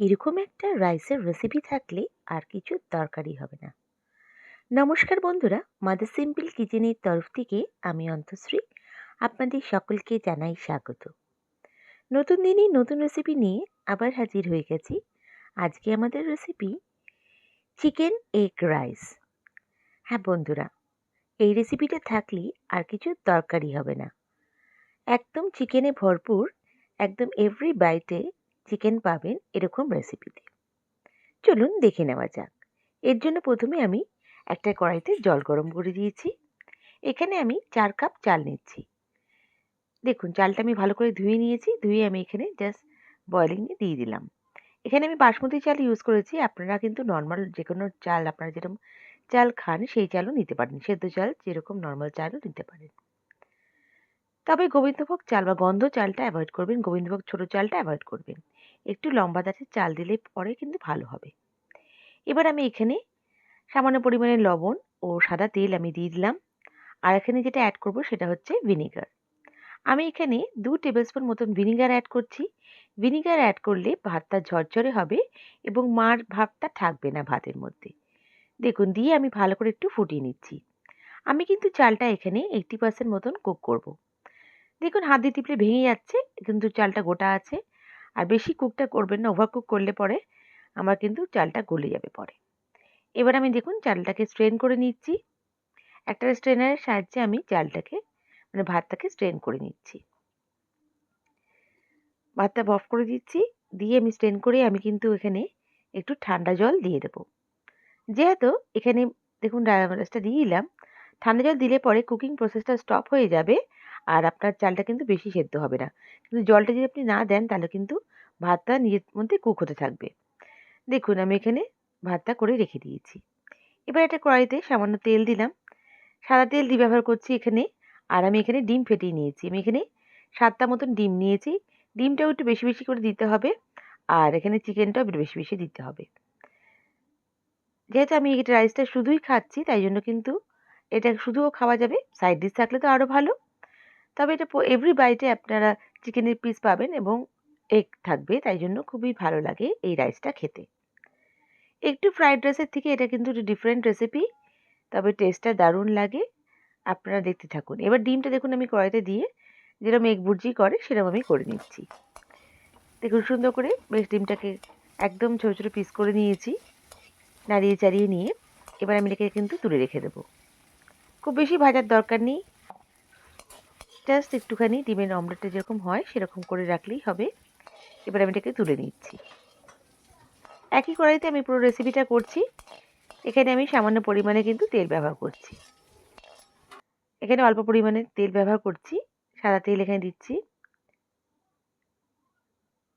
এরকম একটা রাইসের রেসিপি থাকলে আর কিছু দরকারই হবে না। নমস্কার বন্ধুরা মাদার সিম্পল কিচেনের তরফ থেকে আমি অন্তশ্রী আপনাদের সকলকে জানাই স্বাগত। নতুন দিনই নতুন রেসিপি নিয়ে আবার হাজির হয়ে গেছি। আজকে আমাদের রেসিপি চিকেন এগ রাইস হ্যাঁ বন্ধুরা, এই রেসিপিটা থাকলে আর কিছু দরকারই হবে না। একদম চিকেনে ভরপুর, একদম এভরি বাইটে চিকেন পাবেন এরকম রেসিপিতে চলুন দেখে নেওয়া যাক। এর জন্য প্রথমে আমি একটা কড়াইতে জল গরম করে দিয়েছি। এখানে আমি চার কাপ চাল নিচ্ছি। দেখুন, চালটা আমি ভালো করে ধুয়ে নিয়েছি, ধুয়ে আমি এখানে জাস্ট বয়লিংয়ে দিয়ে দিলাম। এখানে আমি বাসমতি চাল ইউজ করেছি, আপনারা কিন্তু নর্মাল যে কোনো চাল, আপনারা যেরকম চাল খান, সেই চালও নিতে পারেন। সেদ্ধ চাল যেরকম নর্মাল চালও নিতে পারেন। তবে গোবিন্দভোগ চাল বা গন্ধ চালটা অ্যাভয়েড করবেন, গোবিন্দভোগ ছোটো চালটা অ্যাভয়েড করবেন। একটু লম্বা দাঁতের চাল দিলে পরে কিন্তু ভালো হবে। এবার আমি এখানে সামান্য পরিমাণে লবণ ও সাদা তেল আমি দিয়ে দিলাম। আর এখানে যেটা অ্যাড করব সেটা হচ্ছে ভিনিগার আমি এখানে দু টেবিল স্পুন মতন ভিনিগার অ্যাড করছি। ভিনিগার অ্যাড করলে ভাতটা ঝরঝরে হবে এবং মার ভাবটা থাকবে না ভাতের মধ্যে। দেখুন, দিয়ে আমি ভালো করে একটু ফুটিয়ে নিচ্ছি। আমি কিন্তু চালটা এখানে এইটটি পার্সেন্ট মতন কুক করব। দেখুন, হাত দিয়ে টিপলে ভেঙে যাচ্ছে, কিন্তু চালটা গোটা আছে। আর বেশি কুকটা করবেন না ওভার কুক করলে পরে আমার কিন্তু চালটা গলে যাবে পরে। এবার আমি দেখুন চালটাকে স্ট্রেন করে নিচ্ছি। একটা স্ট্রেনারের সাহায্যে আমি চালটাকে মানে ভাতটাকে স্ট্রেন করে নিচ্ছি। ভাতটা অফ করে দিচ্ছি, দিয়ে আমি স্ট্রেন করে আমি কিন্তু এখানে একটু ঠান্ডা জল দিয়ে দেবো। যেহেতু এখানে দেখুন রাইসটা দিয়ে দিলাম, ঠান্ডা জল দিলে পরে কুকিং প্রসেসটা স্টপ হয়ে যাবে। আর আপনার চালটা কিন্তু বেশি সেদ্ধ হবে না। কিন্তু জলটা যদি আপনি না দেন, তাহলে কিন্তু ভাতটা নিজের মধ্যে কুক হতে থাকবে। দেখুন, আমি এখানে ভাতটা করে রেখে দিয়েছি। এবার একটা কড়াইতে সামান্য তেল দিলাম। সাদা তেল দিয়ে ব্যবহার করছি এখানে। আর আমি এখানে ডিম ফেটিয়ে নিয়েছি। আমি এখানে সাতটা মতন ডিম নিয়েছি। ডিমটাও একটু বেশি বেশি করে দিতে হবে। আর এখানে চিকেনটাও একটু বেশি বেশি দিতে হবে। যেহেতু আমি এটা রাইসটা শুধুই খাচ্ছি, তাই জন্য কিন্তু এটা শুধুও খাওয়া যাবে। সাইড ডিশ থাকলে তো আরও ভালো। তবে এটা এভরি বাইটে আপনারা চিকেনের পিস পাবেন এবং এগ থাকবে, তাই জন্য খুবই ভালো লাগে এই রাইসটা খেতে। একটু ফ্রাইড রাইসের থেকে এটা কিন্তু একটু ডিফারেন্ট রেসিপি তবে টেস্টটা দারুণ লাগে, আপনারা দেখতে থাকুন। এবার ডিমটা দেখুন আমি কড়াইতে দিয়ে যেরকম এগ বুর্জি করে, সেরকম আমি করে নিচ্ছি। দেখুন সুন্দর করে বেশ ডিমটাকে একদম ছোটো ছোটো পিস করে নিয়েছি নাড়িয়ে চাড়িয়ে নিয়ে, এবার আমি এটাকে কিন্তু তুলে রেখে দেবো। খুব বেশি ভাজার দরকার নেই জাস্ট একটুখানি ডিমের অমলেটটা যেরকম হয় সেরকম করে রাখলেই হবে। এবার আমি এটাকে তুলে নিচ্ছি। একই কড়াইতে আমি পুরো রেসিপিটা করছি। এখানে আমি সামান্য পরিমাণে কিন্তু তেল ব্যবহার করছি। এখানে অল্প পরিমাণে তেল ব্যবহার করছি। সাদা তেল এখানে দিচ্ছি।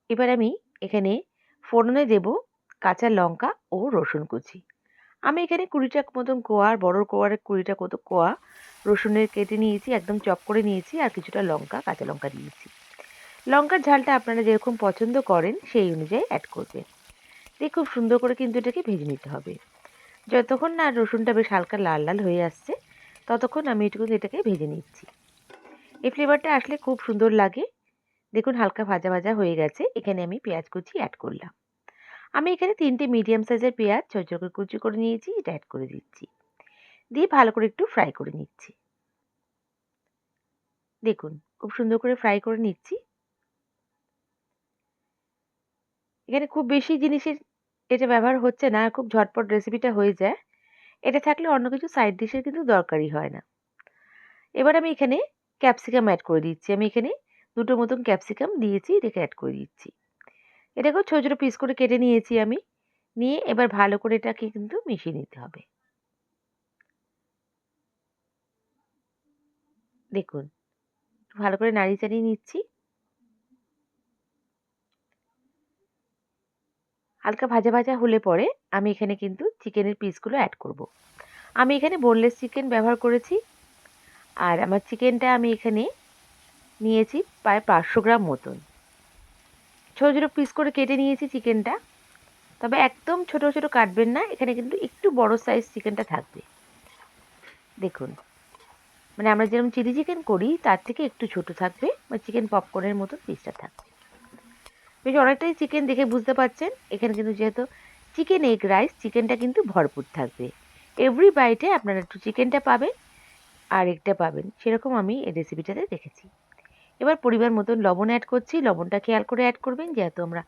এবার আমি এখানে ফোড়নে দেব কাঁচা লঙ্কা ও রসুন কুচি। আমি এখানে কুড়িটা মতন কোয়া, আর বড়ো কোয়ার কুড়িটা কত কোয়া, রসুনের কেটে নিয়েছি, একদম চপ করে নিয়েছি, আর কিছুটা লঙ্কা, কাঁচা লঙ্কা দিয়েছি। লঙ্কার ঝালটা আপনারা যেরকম পছন্দ করেন, সেই অনুযায়ী অ্যাড করবেন। দিয়ে খুব সুন্দর করে কিন্তু এটাকে ভেজে নিতে হবে। যতক্ষণ না রসুনটা বেশ হালকা লাল লাল হয়ে আসছে, ততক্ষণ আমি এটুকু এটাকে ভেজে নিচ্ছি। এই ফ্লেভারটা আসলে খুব সুন্দর লাগে। দেখুন হালকা ভাজা ভাজা হয়ে গেছে। এখানে আমি পেঁয়াজ কুচি অ্যাড করলাম। আমি এখানে তিনটে মিডিয়াম সাইজের পেঁয়াজ ছোটো ছোটো কুচি করে নিয়েছি, এটা অ্যাড করে দিচ্ছি। দিয়ে ভালো করে একটু ফ্রাই করে নিচ্ছি। দেখুন, খুব সুন্দর করে ফ্রাই করে নিচ্ছি। এখানে খুব বেশি জিনিসের এটা ব্যবহার হচ্ছে না, খুব ঝটপট রেসিপিটা হয়ে যায়। এটা থাকলে অন্য কিছু সাইড ডিশের কিন্তু দরকারই হয় না। এবার আমি এখানে ক্যাপসিকাম অ্যাড করে দিচ্ছি। আমি এখানে দুটো মতন ক্যাপসিকাম দিয়েছি, এটাকে অ্যাড করে দিচ্ছি। এটাকেও ছোটো ছোটো পিস করে কেটে নিয়েছি আমি। নিয়ে এবার ভালো করে এটাকে কিন্তু মিশিয়ে নিতে হবে। দেখুন ভালো করে নাড়িয়ে চাড়িয়ে নিচ্ছি। হালকা ভাজা ভাজা হলে পরে আমি এখানে কিন্তু চিকেনের পিসগুলো অ্যাড করব। আমি এখানে বোনলেস চিকেন ব্যবহার করেছি। আর আমার চিকেনটা আমি এখানে নিয়েছি প্রায় পাঁচশো গ্রাম মতন। ছোটো ছোটো পিস করে কেটে নিয়েছি চিকেনটা। তবে একদম ছোট ছোট কাটবেন না, এখানে কিন্তু একটু বড় সাইজ চিকেনটা থাকবে। দেখুন মানে আমরা যেরকম চিলি চিকেন করি, তার থেকে একটু ছোট থাকবে, বা চিকেন পপকর্নের মতো পিসটা থাকবে। বেশ অনেকটাই চিকেন দেখে বুঝতে পারছেন, এখানে কিন্তু যেহেতু চিকেন এগ রাইস চিকেনটা কিন্তু ভরপুর থাকবে। এভরি বাইটে আপনারা একটু চিকেনটা পাবেন আর এগটা পাবেন। সেরকম আমি এই রেসিপিটাতে দেখেছি। এবার পরিবার মতন লবণ অ্যাড করছি, লবণটা খেয়াল করে অ্যাড করবেন, যেহেতু আমরা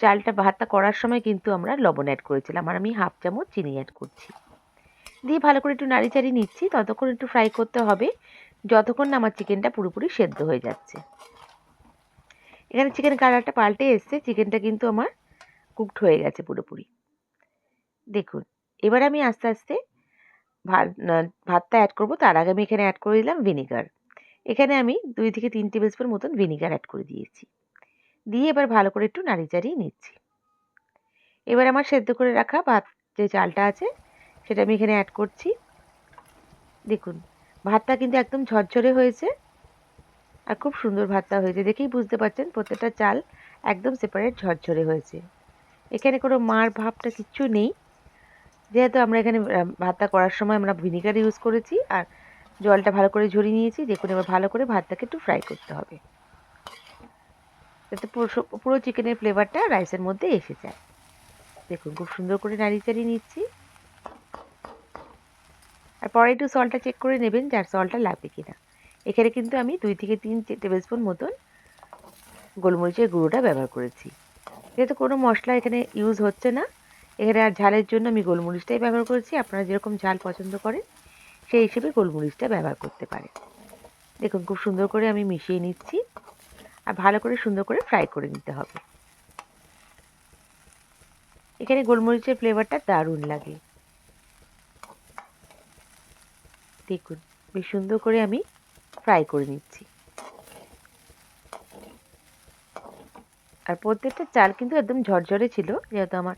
চালটা ভাতটা করার সময় কিন্তু আমরা লবণ অ্যাড করেছিলাম, আর আমি হাফ চামচ চিনি অ্যাড করছি। দিয়ে ভালো করে একটু নাড়ি চাড়ি নিচ্ছি, ততক্ষণ একটু ফ্রাই করতে হবে, যতক্ষণ না আমার চিকেনটা পুরোপুরি সেদ্ধ হয়ে যাচ্ছে। এখানে চিকেন কালারটা পাল্টে এসছে চিকেনটা কিন্তু আমার কুকড হয়ে গেছে পুরোপুরি। দেখুন, এবার আমি আস্তে আস্তে ভাত, ভাতটা অ্যাড করব, তার আগে আমি এখানে অ্যাড করে দিলাম ভিনিগার এখানে আমি দুই থেকে তিন টেবিল স্পুন মতন ভিনিগার অ্যাড করে দিয়েছি। দিয়ে এবার ভালো করে একটু নাড়ি চাড়িয়ে নিচ্ছি। এবার আমার সেদ্ধ করে রাখা ভাত যে চালটা আছে, সেটা আমি এখানে অ্যাড করছি। দেখুন, ভাতটা কিন্তু একদম ঝরঝরে হয়েছে আর খুব সুন্দর ভাতটা হয়েছে। দেখেই বুঝতে পারছেন প্রত্যেকটা চাল একদম সেপারেট ঝরঝরে হয়েছে। এখানে কোনো মার ভাবটা কিচ্ছু নেই। যেহেতু আমরা এখানে ভাতটা করার সময় আমরা ভিনিগার ইউজ করেছি আর জলটা ভালো করে ঝরিয়ে নিয়েছি, দেখুন এবার ভালো করে ভাতটাকে একটু ফ্রাই করতে হবে। যাতে পুরো পুরো চিকেনের ফ্লেভারটা রাইসের মধ্যে এসে যায়। দেখুন খুব সুন্দর করে নাড়িয়ে চাড়িয়ে নিচ্ছি। আর পরে একটু সলটা চেক করে নেবেন যার সলটা লাগবে কিনা। এখানে কিন্তু আমি দুই থেকে তিন টেবিল স্পুন মতন গোলমরিচের গুঁড়োটা ব্যবহার করেছি। যেহেতু কোনো মশলা এখানে ইউজ হচ্ছে না, এখানে আর ঝালের জন্য আমি গোলমরিচটাই ব্যবহার করেছি। আপনারা যেরকম ঝাল পছন্দ করেন সেই হিসেবে গোলমরিচটা ব্যবহার করতে পারে। দেখুন, খুব সুন্দর করে আমি মিশিয়ে নিচ্ছি আর ভালো করে সুন্দর করে ফ্রাই করে নিতে হবে। এখানে গোলমরিচের ফ্লেভারটা দারুণ লাগে। দেখুন, বেশ সুন্দর করে আমি ফ্রাই করে নিচ্ছি। আর প্রত্যেকটা চাল কিন্তু একদম ঝরঝরে ছিল, যেহেতু আমার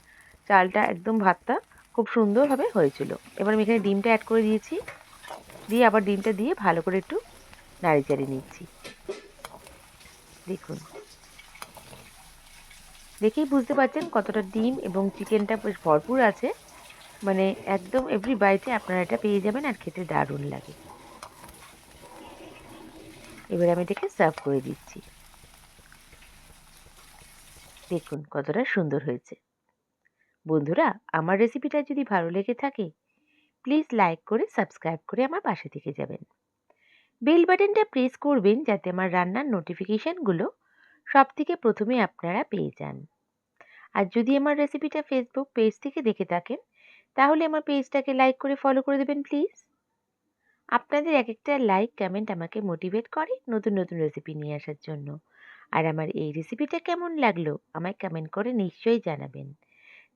চালটা একদম ভাতটা খুব সুন্দরভাবে হয়েছিল। এবার আমি এখানে ডিমটা অ্যাড করে দিয়েছি। দিয়ে আবার ডিমটা দিয়ে ভালো করে একটু নাড়ি চাড়িয়ে নিচ্ছি। দেখুন। দেখেই বুঝতে পারছেন কতটা ডিম এবং চিকেনটা বেশ ভরপুর আছে। মানে একদম এভরি বাইটে আপনারা এটা পেয়ে যাবেন আর খেতে দারুণ লাগে। এবার আমি এটাকে সার্ভ করে দিচ্ছি। দেখুন কতটা সুন্দর হয়েছে। বন্ধুরা, আমার রেসিপিটা যদি ভালো লেগে থাকে প্লিজ লাইক করে সাবস্ক্রাইব করে আমার পাশে থেকে যাবেন। বেল বাটনটা প্রেস করবেন যাতে আমার রান্নার নোটিফিকেশানগুলো সব থেকে প্রথমে আপনারা পেয়ে যান। আর যদি আমার রেসিপিটা ফেসবুক পেজ থেকে দেখে থাকেন, তাহলে আমার পেজটাকে লাইক করে ফলো করে দেবেন প্লিজ আপনাদের এক একটা লাইক কমেন্ট আমাকে মোটিভেট করে নতুন নতুন রেসিপি নিয়ে আসার জন্য। আর আমার এই রেসিপিটা কেমন লাগল, আমায় কমেন্ট করে নিশ্চয়ই জানাবেন।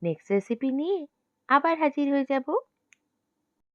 নেক্সট রেসিপি নিয়ে আবার হাজির হয়ে যাব।